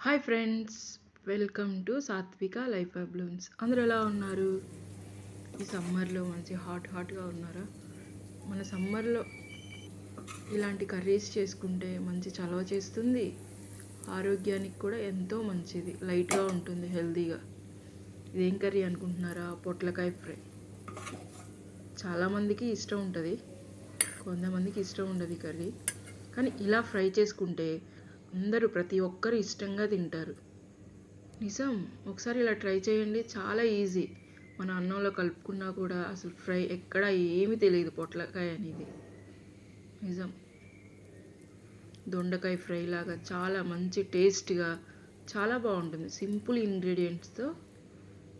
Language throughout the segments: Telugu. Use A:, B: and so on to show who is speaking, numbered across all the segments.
A: Hi friends welcome to Satvika life of blooms అందరూ ఎలా ఉన్నారు? ఈ సమ్మర్లో మంచి హాట్ హాట్గా ఉన్నారా? మన సమ్మర్లో ఇలాంటి కర్రీస్ చేసుకుంటే మంచి చలవ చేస్తుంది. ఆరోగ్యానికి కూడా ఎంతో మంచిది. లైట్గా ఉంటుంది హెల్తీగా ఇదేం కర్రీ అనుకుంటున్నారా? పొట్లకాయ ఫ్రై. చాలామందికి ఇష్టం ఉంటుంది. కొంతమందికి ఇష్టం ఉండదు ఈ కర్రీ కానీ ఇలా ఫ్రై చేసుకుంటే అందరూ ప్రతి ఒక్కరు ఇష్టంగా తింటారు. నిజం. ఒకసారి ఇలా ట్రై చేయండి. చాలా ఈజీ. మన అన్నంలో కలుపుకున్నా కూడా అసలు ఫ్రై ఎక్కడ ఏమీ తెలియదు పొట్లకాయ అనేది. నిజం. దొండకాయ ఫ్రై లాగా చాలా మంచి టేస్ట్గా చాలా బాగుంటుంది. సింపుల్ ఇంగ్రీడియంట్స్తో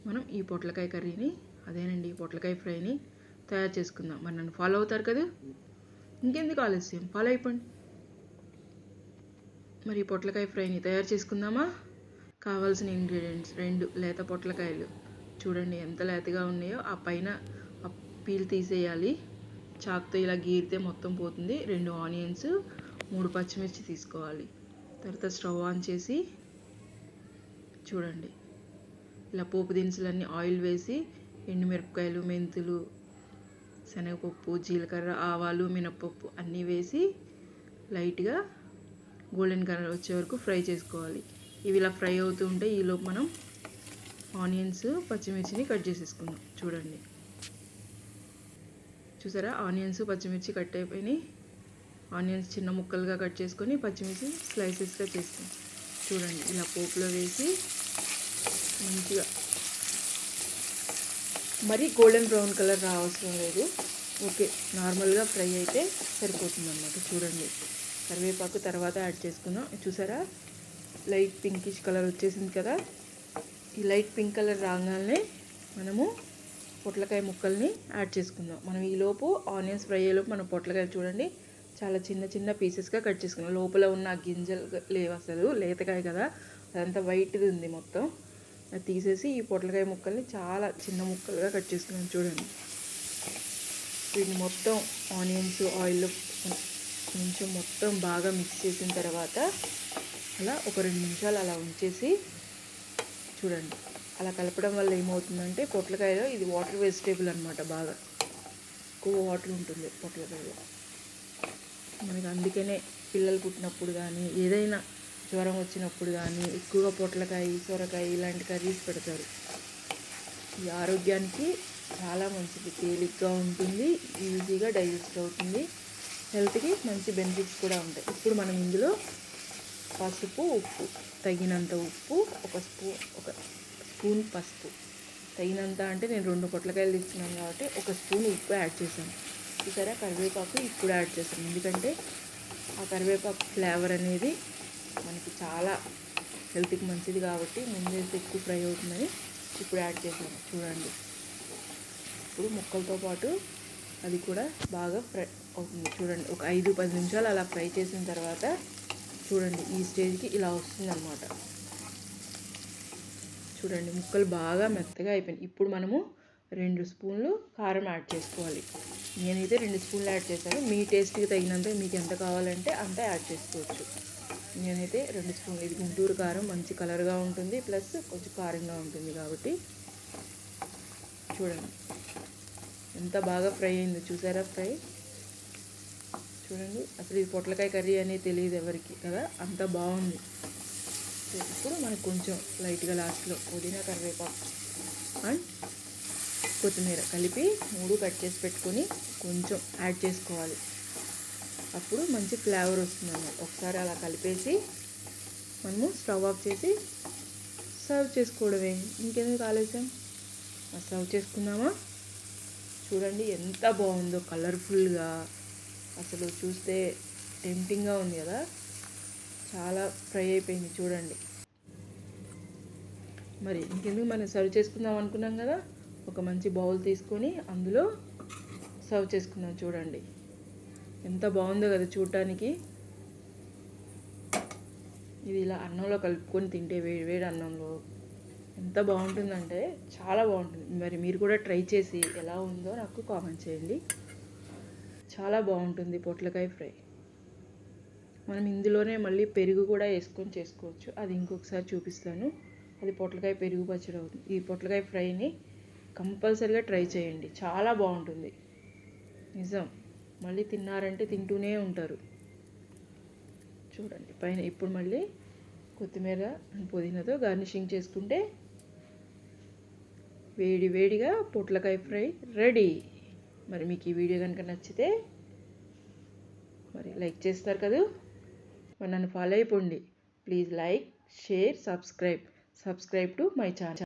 A: మనం ఈ పొట్లకాయ కర్రీని అదేనండి ఈ పొట్లకాయ ఫ్రైని తయారు చేసుకుందాం. మరి నన్ను ఫాలో అవుతారు కదా? ఇంకెందుకు ఆలస్యం? ఫాలో అయిపోండి. మరి పొట్లకాయ ఫ్రైని తయారు చేసుకుందామా? కావాల్సిన ఇంగ్రీడియంట్స్ రెండు లేత పొట్లకాయలు. చూడండి ఎంత లేతగా ఉన్నాయో. ఆ పైన పీల్ తీసేయాలి. చాక్తో ఇలా గీరితే మొత్తం పోతుంది. రెండు ఆనియన్స్ మూడు పచ్చిమిర్చి తీసుకోవాలి. తర్వాత స్టవ్ ఆన్ చేసి చూడండి. ఇలా పోపు దినుసులన్నీ ఆయిల్ వేసి ఎండుమిరపకాయలు మెంతులు శనగపప్పు జీలకర్ర ఆవాలు మినప్పప్పు అన్నీ వేసి లైట్గా గోల్డెన్ కలర్ వచ్చే వరకు ఫ్రై చేసుకోవాలి. ఇవి ఇలా ఫ్రై అవుతూ ఉంటే ఈలోపు మనం ఆనియన్స్ పచ్చిమిర్చిని కట్ చేసేసుకుందాం. చూడండి. చూసారా? ఆనియన్స్ పచ్చిమిర్చి కట్ అయిపోయినాయి. ఆనియన్స్ చిన్న ముక్కలుగా కట్ చేసుకొని పచ్చిమిర్చి స్లైసెస్గా చేసుకుందాం చూడండి. ఇలా పోపులో వేసి మంచిగా మరీ గోల్డెన్ బ్రౌన్ కలర్ రావసరం లేదు. ఓకే. నార్మల్గా ఫ్రై అయితే సరిపోతుంది అన్నమాట చూడండి. కరివేపాకు తర్వాత యాడ్ చేసుకున్నాం చూసారా? లైట్ పింకిష్ కలర్ వచ్చేసింది కదా? ఈ లైట్ పింక్ కలర్ రాగానే మనము పొట్లకాయ ముక్కల్ని యాడ్ చేసుకుందాం. మనం ఈలోపు ఆనియన్స్ ఫ్రై అయ్యేలోపు మనం పొట్లకాయలు చూడండి. చాలా చిన్న చిన్న పీసెస్గా కట్ చేసుకున్నాం లోపల ఉన్న గింజలు లేవు అసలు. లేతకాయ కదా. అదంతా వైట్ది ఉంది మొత్తం. అది తీసేసి ఈ పొట్లకాయ ముక్కల్ని చాలా చిన్న ముక్కలుగా కట్ చేసుకున్నాం చూడండి. వీటిని మొత్తం ఆనియన్స్ ఆయిల్లో కొంచెం మొత్తం బాగా మిక్స్ చేసిన తర్వాత అలా ఒక రెండు నిమిషాలు అలా ఉంచేసి చూడండి. అలా కలపడం వల్ల ఏమవుతుందంటే పొట్లకాయలో ఇది వాటర్ వెజిటేబుల్ అనమాట బాగా. ఎక్కువ వాటర్ ఉంటుంది పొట్లకాయలో. మనకి అందుకనే పిల్లలు పుట్టినప్పుడు కానీ ఏదైనా జ్వరం వచ్చినప్పుడు కానీ ఎక్కువగా పొట్లకాయ సొరకాయ ఇలాంటి కర్రీస్ పెడతారు. ఈ ఆరోగ్యానికి చాలా మంచిది. తేలిగ్గా ఉంటుంది ఈజీగా డైజెస్ట్ అవుతుంది. హెల్త్కి మంచి బెనిఫిట్స్ కూడా ఉంటాయి. ఇప్పుడు మనం ఇందులో పసుపు ఉప్పు తగినంత ఉప్పు ఒక స్పూ ఒక స్పూన్ పసుపు. తగినంత అంటే నేను రెండు పొట్లకాయలు తీసుకున్నాను కాబట్టి ఒక స్పూన్ ఉప్పు యాడ్ చేశాను. చూసారా? కరివేపాకు ఇప్పుడు యాడ్ చేశాను. ఎందుకంటే ఆ కరివేపాకు ఫ్లేవర్ అనేది మనకి చాలా హెల్త్కి మంచిది కాబట్టి ముందేస్తే ఎక్కువ ఫ్రై అవుతుందని ఇప్పుడు యాడ్ చేశాను. చూడండి. ఇప్పుడు ముక్కలతో పాటు అది కూడా బాగా ఫ్రై అవుతుంది. చూడండి ఒక ఐదు పది నిమిషాలు అలా ఫ్రై చేసిన తర్వాత చూడండి ఈ స్టేజ్కి ఇలా వస్తుంది అనమాట చూడండి ముక్కలు బాగా మెత్తగా అయిపోయినాయి. ఇప్పుడు మనము రెండు స్పూన్లు కారం యాడ్ చేసుకోవాలి. నేనైతే రెండు స్పూన్లు యాడ్ చేశాను. మీ టేస్ట్కి తగినంత మీకు ఎంత కావాలంటే అంత యాడ్ చేసుకోవచ్చు. నేనైతే రెండు స్పూన్లు. ఇది గుంటూరు కారం మంచి కలర్గా ఉంటుంది ప్లస్ కొంచెం కారంగా ఉంటుంది కాబట్టి. చూడండి. ఎంత బాగా ఫ్రై అయిందో చూసారా ఫ్రై? చూడండి అసలు ఇది పొట్లకాయ కర్రీ అనేది తెలియదు ఎవరికి కదా? అంత బాగుంది. ఇప్పుడు మనకు కొంచెం లైట్గా లాస్ట్లో పుదీనా కరివేపాకు అండ్ కొత్తిమీర కలిపి మూడు కట్ చేసి పెట్టుకొని కొంచెం యాడ్ చేసుకోవాలి. అప్పుడు మంచి ఫ్లేవర్ వస్తుంది అన్నమాట ఒకసారి అలా కలిపేసి మనము స్టవ్ ఆఫ్ చేసి సర్వ్ చేసుకోవడమే. ఇంకెందుకు ఆలస్యం? సర్వ్ చేసుకుందామా? చూడండి ఎంత బాగుందో కలర్ఫుల్గా. అసలు చూస్తే టెంప్టింగ్గా ఉంది కదా. చాలా ఫ్రై అయిపోయింది చూడండి. మరి ఇంకెందుకు మనం సర్వ్ చేసుకుందాం అనుకున్నాం కదా? ఒక మంచి బౌల్ తీసుకొని అందులో సర్వ్ చేసుకుందాం చూడండి. ఎంత బాగుందో కదా చూడటానికి ఇది ఇలా అన్నంలో కలుపుకొని తింటే వేడి వేడి అన్నంలో ఎంత బాగుంటుందంటే చాలా బాగుంటుంది. మరి మీరు కూడా ట్రై చేసి ఎలా ఉందో నాకు కామెంట్ చేయండి. చాలా బాగుంటుంది పొట్లకాయ ఫ్రై. మనం ఇందులోనే మళ్ళీ పెరుగు కూడా వేసుకొని చేసుకోవచ్చు. అది ఇంకొకసారి చూపిస్తాను. అది పొట్లకాయ పెరుగు పచ్చడి అవుతుంది. ఈ పొట్లకాయ ఫ్రైని కంపల్సరిగా ట్రై చేయండి. చాలా బాగుంటుంది. నిజం. మళ్ళీ తిన్నారంటే తింటూనే ఉంటారు. చూడండి. పైన ఇప్పుడు మళ్ళీ కొత్తిమీర పుదీనాతో గార్నిషింగ్ చేసుకుంటే వేడి వేడిగా పొట్లకాయ ఫ్రై రెడీ. మరి మీకు ఈ వీడియో కనుక నచ్చితే మరి లైక్ చేస్తారు కదా? మరి నన్ను ఫాలో అయిపోండి. Please like share subscribe. Subscribe to my channel.